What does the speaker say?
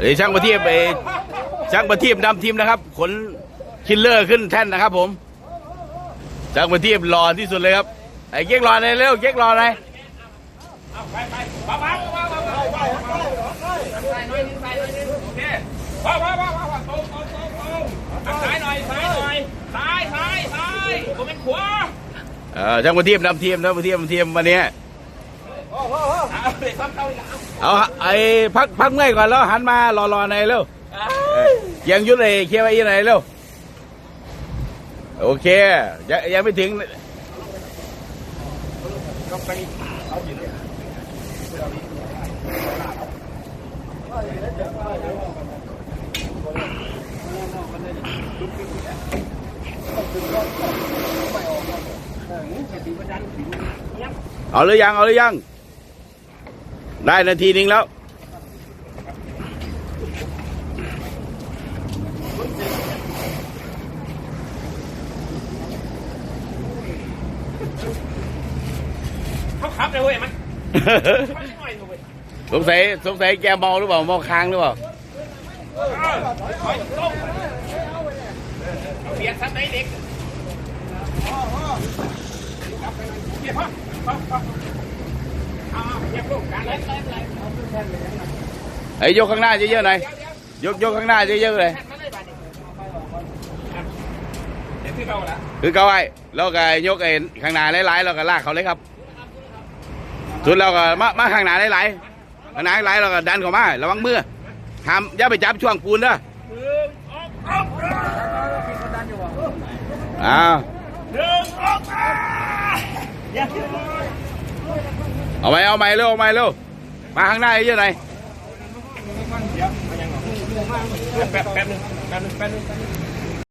เดี๋ยวช่างประทีปไปช่างประทีปนำทีมนะครับ ขนคิลเลอร์ขึ้นแท่นนะครับ ผมช่างประทีปรอที่สุดเลยครับไอ้เก๊กรอหน่อยเร็วเก๊กรอหน่อยไปไปว้าวว้าวว้าวว้าวว้าวว้าวใส่หน่ เออช่างประทีปนำทีมนะประทีปนำทีมวันนี้เอาเลยซ้ำเต้าอีกแล้เอาไอ้พักพักเมื่อยก่อนแล้วหันมารอรอหน่อยเร็วเกียงยุทธไอ้เคลียร์ไว้อีหนเร็วโอเคยังยังไม่ถึงเอาหรือยัง เอาหรือยัง ได้นาทีหนึงแล้วเขาขับเลยเว้ยมันขับหน่อยเว้ยสงสัยสงสัยแกเมาหรือเปล่าเมาค้างหรือเปล่าถอยตรงเบียดสัตว์ไหนเด็ก ไอ้ยกข้างหน้าเยอะๆหน่อยยกยกข้างหน้าเยอะๆเลยเดี๋ยวที่เราละคือเขาไอ้แล้วก็ยกไอ้ข้างหน้าหลายๆแล้วก็ลากเขาเลยครับสุดแล้วก็มามาข้างหน้าหลายๆข้างหน้าหลายๆแล้วก็ดันเขามาระวังมือห้ามอย่าไปจับช่วงปูนเด้อหนึ่งออกออกอ้าว เอาไปเอาไปเร็วเอาไปเร็วมาข้างหน้าเยอะหน่อยแป๊บแป๊บนึงแป๊บนึงแป๊บนึง